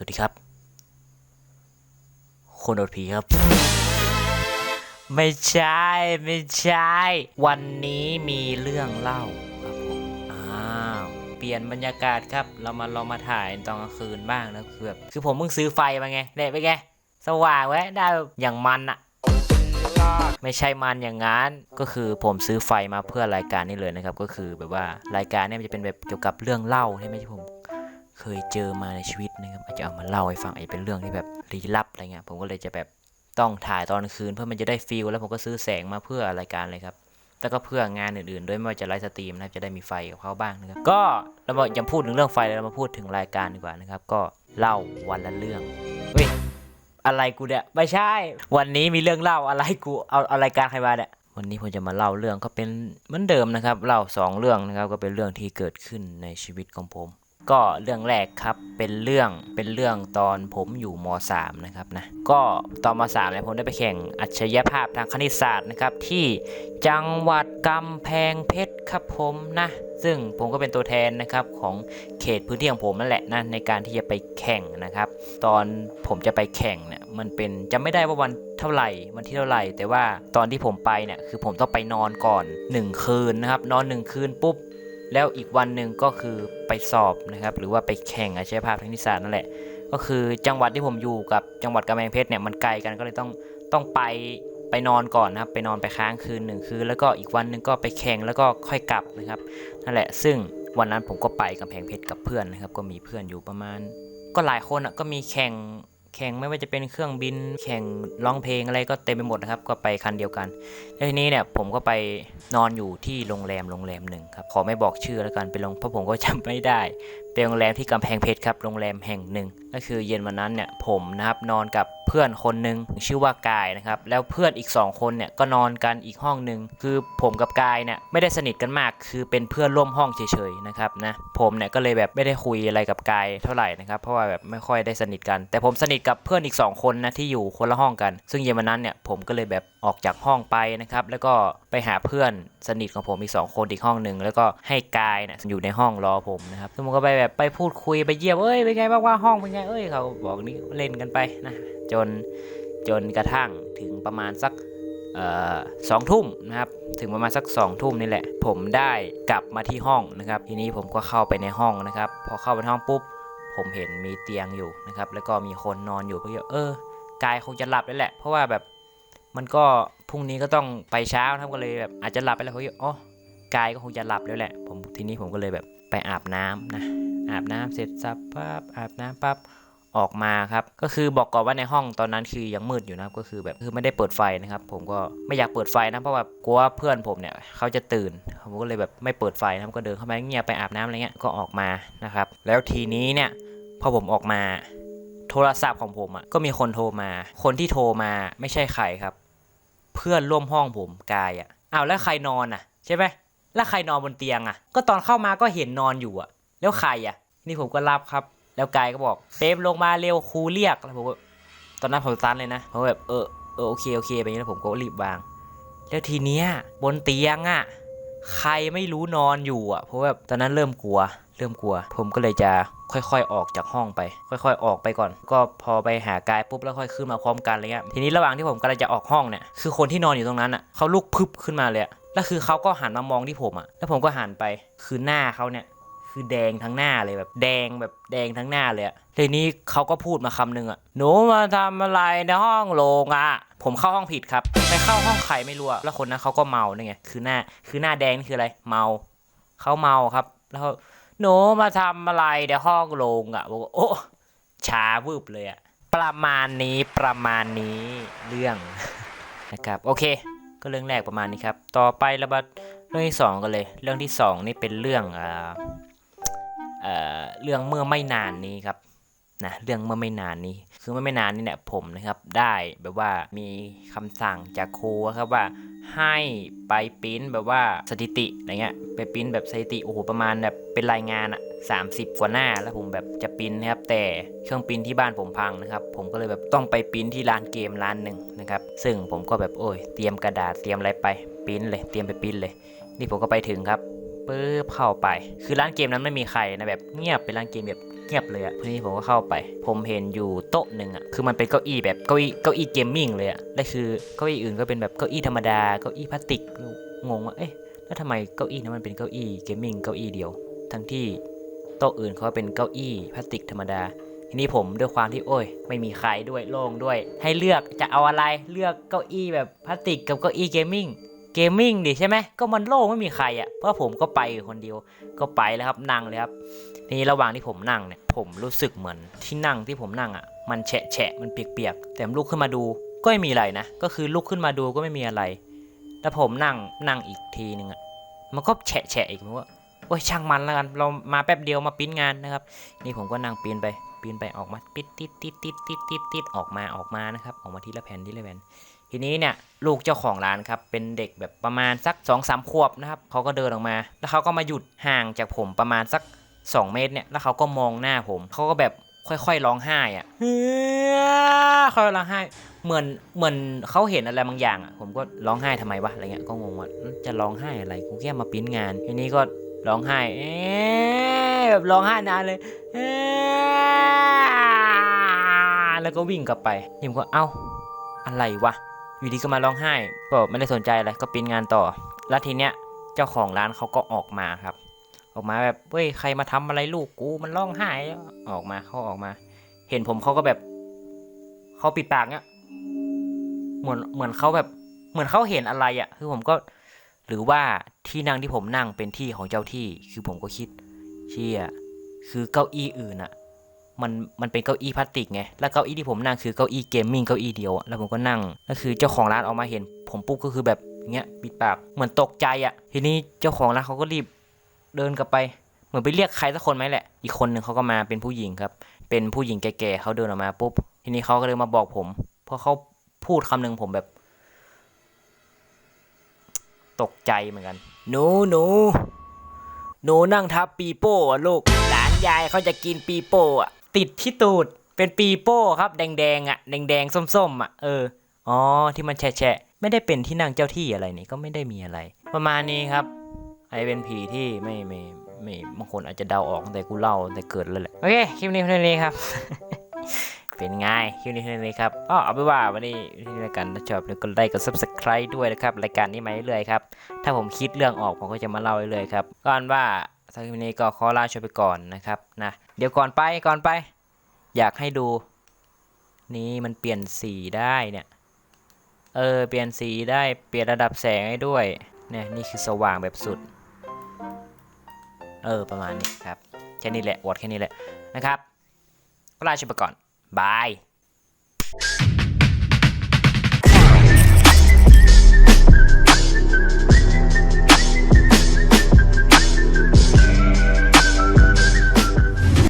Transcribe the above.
วัสดีครับ คนโดผีครับ ไม่ใช่ไม่ใช่ วันนี้มีเรื่องเล่าครับผมอ้าวเปลี่ยนบรรยากาศครับ เรามาลองมาถ่ายตอนกลางคืนบ้างนะคือแบบคือผมเพิ่งซื้อไฟมาไงเนี่ยเป็นไงสว่างไว้ได้อย่างมันอะไม่ใช่มันอย่างนั้น ก็คือผมซื้อไฟมาเพื่อรายการนี้เลยนะครับ ก็คือแบบว่ารายการเนี้มันจะเป็นแบบเกี่ยวกับเรื่องเล่าใช่ไหมที่ผม เคยเจอมาในชีวิตนะครับอาจจะเอามาเล่าให้ฟังอาจจะเป็นเรื่องที่แบบลี้ลับอะไรเงี้ยผมก็เลยจะแบบต้องถ่ายตอนคืนเพื่อมันจะได้ฟีลแล้วผมก็ซื้อแสงมาเพื่อรายการเลยครับแล้วก็เพื่องานอื่นๆ ด้วยไม่ว่าจะไลฟ์สตรีมนะครับจะได้มีไฟกับเขาบ้างนะครับก็เรามาอย่าพูดถึงเรื่องไฟเลยเรามาพูดถึงรายการดีกว่านะครับ ก็เล่าวันละเรื่องเฮ้ยอะไรกูเนี่ยไม่ใช่ วันนี้มีเรื่องเล่าอะไรกูเอาเอารายการใครมาเนี่ยวันนี้ผมจะมาเล่าเรื่องก็เป็นเหมือนเดิมนะครับเล่าสองเรื่องนะครับก็เป็นเรื่องที่เกิดขึ้นในชีวิตของผม ก็เรื่องแรกครับเป็นเรื่องเป็นเรื่องตอนผมอยู่ม .3 นะครับนะก็ตอนม .3 เนี่ยผมได้ไปแข่งอัจฉริยภาพทางคณิตศาสตร์นะครับที่จังหวัดกำแพงเพชรครับผมนะซึ่งผมก็เป็นตัวแทนนะครับของเขตพื้นที่ของผมนั่นแหละนะในการที่จะไปแข่งนะครับ ตอนผมจะไปแข่งเนี่ยมันเป็นจำไม่ได้ว่าวันเท่าไหร่วันที่เท่าไหร่ แต่ว่าตอนที่ผมไปเนี่ยคือผมต้องไปนอนก่อน 1 คืนนะครับนอน 1 คืนปุ๊บ แล้วอีกวันหนึ่งก็คือไปสอบนะครับ หรือว่าไปแข่งอาชีพภาพทางนิสานนั่นแหละ ก็คือจังหวัดที่ผมอยู่กับจังหวัดกำแพงเพชรเนี่ยมันไกลกันก็เลยต้องต้องไปไปนอนก่อนนะครับ ไปนอนไปค้างคืนหนึ่งคืนแล้วก็อีกวันหนึ่งก็ไปแข่งแล้วก็ค่อยกลับนะครับนั่นแหละ ซึ่งวันนั้นผมก็ไปกำแพงเพชรกับเพื่อนนะครับ ก็มีเพื่อนอยู่ประมาณ ก็หลายคนอะก็มีแข่ง แข่งไม่ว่าจะเป็นเครื่องบิน แข่งร้องเพลงอะไรก็เต็มไปหมดนะครับ ก็ไปคันเดียวกันแล้วทีนี้เนี่ยผมก็ไปนอนอยู่ที่โรงแรมโรงแรมหนึ่งครับขอไม่บอกชื่อแล้วกันเป็นโรงเพราะผมก็จำไม่ได้ เป็นโรงแรมที่กำแพงเพชรครับโรงแรมแห่งหนึ่งก็คือเย็นวันนั้นเนี่ยผมนะครับนอนกับ เพื่อนคนหนึ่งชื่อว่ากายนะครับแล้วเพื่อนอีก 2 คนเนี่ยก็นอนกันอีกห้องหนึ่งคือผมกับกายเนี่ยไม่ได้สนิทกันมาก คือเป็นเพื่อนร่วมห้องเฉยๆนะครับนะผมเนี่ยก็เลยแบบไม่ได้คุยอะไรกับกายเท่าไหร่นะครับเพราะว่าแบบไม่ค่อยได้สนิทกัน แต่ผมสนิทกับเพื่อนอีก 2 คนนะที่อยู่คนละห้องกัน ซึ่งเย็นวันนั้นเนี่ยผมก็เลยแบบออกจากห้องไปนะครับแล้วก็ไปหาเพื่อนสนิทของผมอีก 2 คนอีกห้องหนึ่งแล้วก็ให้กายเนี่ยอยู่ในห้องรอผมนะครับซึ่งผมก็ไปแบบไปพูดคุยไปเยี่ยมเอ้ยเป็นไงบ้างว่าห้องเป็นไงเอ้ยเขาบอกนี่เล่นกันไปนะจนจนกระทั่งถึงประมาณสักสองทุ่มนะครับถึงประมาณสักสองทุ่มนี่แหละ ผมได้กลับมาที่ห้องนะครับ ทีนี้ผมก็เข้าไปในห้องนะครับ พอเข้าไปห้องปุ๊บ ผมเห็นมีเตียงอยู่นะครับ แล้วก็มีคนนอนอยู่ก็เยอะเออกายคงจะหลับแล้วแหละ เพราะว่าแบบมันก็พรุ่งนี้ก็ต้องไปเช้านะครับก็เลยแบบอาจจะหลับไปแล้วเพราะอ๋อกายก็คงจะหลับแล้วแหละ ผมทีนี้ผมก็เลยแบบไปอาบน้ำนะอาบน้ำเสร็จสับปั๊บอาบน้ำปั๊บ ออกมาครับ ก็คือบอกก่อนว่าในห้องตอนนั้นคือยังมืดอยู่นะก็คือแบบคือไม่ได้เปิดไฟนะครับ ผมก็ไม่อยากเปิดไฟนะเพราะว่ากลัวเพื่อนผมเนี่ยเขาจะตื่นผมก็เลยแบบไม่เปิดไฟนะก็เดินเข้ามาเงียบไปอาบน้ำอะไรเงี้ยก็ออกมานะครับ แล้วทีนี้เนี่ยพอผมออกมา โทรศัพท์ของผมอะก็มีคนโทรมา คนที่โทรมาไม่ใช่ใครครับ เพื่อนร่วมห้องผมกายอะอ้าวแล้วใครนอนอะ ใช่ไหมแล้วใครนอนบนเตียงอะ ก็ตอนเข้ามาก็เห็นนอนอยู่อะ แล้วใครอะ นี่ผมก็รับครับ แล้วกายก็บอกเปมลงมาเร็วครูเรียกแล้วผมก็ตอนนั้นผมตันเลยนะผมแบบเออเออโอเคโอเคไปอย่างนี้แล้วผมก็รีบวาง แล้วทีเนี้ยบนเตียงอะใครไม่รู้นอนอยู่อะเพราะแบบตอนนั้นเริ่มกลัว เริ่มกลัว ผมก็เลยจะค่อยๆ ออกจากห้องไป ค่อย ๆ ออกไปก่อน ก็พอไปหากายปุ๊บแล้วค่อยขึ้นมาพร้อมกันอะไรเงี้ยทีนี้ระหว่างที่ผมกำลังจะออกห้องเนี่ยคือคนที่นอนอยู่ตรงนั้นอะเขาลุกพึบขึ้นมาเลยแล้วคือเขาก็หันมามองที่ผมอะแล้วผมก็หันไปคือหน้าเขาเนี่ย คือแดงทั้งหน้าเลยแบบแดงแบบแดงทั้งหน้าเลยอะทีนี้เขาก็พูดมาคำหนึ่งอะหนูมาทำอะไรในห้องโรงอะผมเข้าห้องผิดครับไปเข้าห้องใครไม่รู้อะแล้วคนนั้นเขาก็เมาเนี่ยไงคือหน้าคือหน้าแดงนี่คืออะไรเมาเขาเมาครับ แล้วหนูมาทำอะไรในห้องโรงอะบอกว่าโอ้ช้าวืบเลยอะประมาณนี้ประมาณนี้เรื่องนะครับโอเค ก็เรื่องแรกประมาณนี้ครับ ต่อไประบาดเรื่องที่สองกันเลย เรื่องที่สองนี่เป็นเรื่องอ่า เเรื่องเมื่อไม่นานนี้ครับนะเรื่องเมื่อไม่นานนี้ คือเมื่อไม่นานนี้เนี่ยผมนะครับ ได้แบบว่ามีคำสั่งจากครูครับว่าให้ไปปริ้นแบบว่าสถิติอะไรเงี้ยไปปริ้นแบบสถิติโอ้โหประมาณแบบเป็นรายงานอะ30กว่าหน้าแล้วผมแบบจะปริ้นนะครับ แต่เครื่องปริ้นที่บ้านผมพังนะครับ ผมก็เลยแบบต้องไปปริ้นที่ร้านเกมร้านหนึ่งนะครับ ซึ่งผมก็แบบโอ้ยเตรียมกระดาษเตรียมอะไรไปปริ้นเลย เตรียมไปปริ้นเลย นี่ผมก็ไปถึงครับ ปึ๊บเข้าไป คือร้านเกมนั้นไม่มีใครนะแบบเงียบเป็นร้านเกมแบบเงียบเลยอะทีนี้ผมก็เข้าไป ผมเห็นอยู่โต๊ะหนึ่งอะคือมันเป็นเก้าอี้แบบเก้าอี้เก้าอี้เกมมิ่งเลยอะและคือเก้าอี้อื่นก็เป็นแบบเก้าอี้ธรรมดาเก้าอี้พลาสติกงงว่าเอ๊ะแล้วทำไมเก้าอี้นั้นมันเป็นเก้าอี้เกมมิ่งเก้าอี้เดียว ทั้งที่โต๊ะอื่นเขาเป็นเก้าอี้พลาสติกธรรมดาทีนี้ผมด้วยความที่โอ้ย ไม่มีใครด้วยโล่งด้วย ให้เลือกจะเอาอะไรเลือกเก้าอี้แบบพลาสติกกับเก้าอี้เกมมิ่ง กมมิ่งดิใช่ไหมก็มันโล่งไม่มีใครอะเพราะผมก็ไปคนเดียวก็ไปแล้วครับนั่งเลยครับทีนี้ระหว่างที่ผมนั่งเนี่ยผมรู้สึกเหมือนที่นั่งที่ผมนั่งอะ มันแฉะแฉะมันเปียกๆแต่ลุกขึ้นมาดูก็ไม่มีอะไรนะก็คือลุกขึ้นมาดูก็ไม่มีอะไรแล้วผมนั่งนั่งอีกทีนึงอะมันก็แฉะแฉะอีกผมว่าโอ้ยช่างมันแล้วกันเรามาแป๊บเดียวมาปิ้นงานนะครับ นี่ผมก็นั่งปีนไปปีนไปออกมาปิดติดติดติดติดติดติดออกมาออกมานะครับ ออกมาทีละแผ่นทีละแผ่น ทีนี้เนี่ยลูกเจ้าของร้านครับเป็นเด็กแบบประมาณสัก2อสามขวบนะครับเขาก็เดินออกมา แล้วเขาก็มาหยุดห่างจากผมประมาณสัก 2 เมตรเนี่ยแล้วเขาก็มองหน้าผมเขาก็แบบค่อยๆร้องไห้อะเฮ้ยค่อยร้องไห้เหมือนเหมือนเขาเห็นอะไรบางอย่างอะผมก็ร้องไห้ทำไมวะอะไรเงี้ยก็งงว่าจะร้องไห้อะไรกูแค่มาปิ้นงานทีนี้ก็ร้องไห้แบบร้องไห้นานเลยแล้วก็วิ่งกลับไปผมก็เอ้าอะไรวะ อยู่ดีก็มาร้องไห้ ก็ไม่ได้สนใจอะไรก็ปิ้นงานต่อ แล้วทีเนี้ยเจ้าของร้านเขาก็ออกมาครับ ออกมาแบบเฮ้ยใครมาทำอะไรลูกกูมันร้องไห้อออกมาเขาออกมา เห็นผมเขาก็แบบเขาปิดปากเนี้ยเหมือนเหมือนเขาแบบเหมือนเขาเห็นอะไรอะ่ะ คือผมก็ หรือว่าที่นั่งที่ผมนั่งเป็นที่ของเจ้าที่ คือผมก็คิดเชี่ยคือเก้าอี้อื่นอะ่ะ มันมันเป็นเก้าอี้พลาสติกไงแล้วเก้าอี้ที่ผมนั่งคือเก้าอี้เกมมิ่งเก้าอี้เดียวอะแล้วผมก็นั่งแล้วคือเจ้าของร้านออกมาเห็น ผมปุ๊บก็คือแบบเงี้ยปิดปากเหมือนตกใจอะ่ะ ทีนี้เจ้าของร้านเขาก็รีบเดินกลับไป เหมือนไปเรียกใครสักคนไหมแหละ อีกคนหนึ่งเขาก็มาเป็นผู้หญิงครับ เป็นผู้หญิงแก่ๆเขาเดินออกมาปุ๊บ ทีนี้เขาก็เลยมาบอกผม เพราะเขาพูดคำหนึ่งผมแบบ ตกใจเหมือนกัน หนูหนูหนูนั่งทับปีโป้อะลูกหลานยายเขาจะกินปีโป้อะ ติดที่ตูดเป็นปีโป้ครับ แดงๆอะ แดงๆส้มๆอะเอออ๋อที่มันแฉะไม่ได้เป็นที่นั่งเจ้าที่อะไรนี่ก็ไม่ได้มีอะไร ประมาณนี้ครับไอเป็นผีที่ไม่ไม่ไม่บางคนอาจจะเดาออกแต่กูเล่าแต่เกิดเลยแหละโอเคคลิปนี้เท่านี้ครับ เป็นไงคลิปนี้เท่านี้ครับอ๋อเอาไปว่าวันนี้ที่รายการถ้าชอบแล้วก็ไลค์กด subscribe ด้วยนะครับรายการนี้มาเรื่อยๆครับถ้าผมคิดเรื่องออกผมก็จะมาเล่าเรื่อยๆครับก่อนว่า สำหรับนี้ก็ขอลาชมไปก่อนนะครับนะเดี๋ยวก่อนไปก่อนไป อยากให้ดู นี่มันเปลี่ยนสีได้เนี่ยเออเปลี่ยนสีได้เปลี่ยนระดับแสงให้ด้วยเนี่ยนี่คือสว่างแบบสุด เออประมาณนี้ครับแค่นี้แหละวอดแค่นี้แหละนะครับก็ลาชมไปก่อนบาย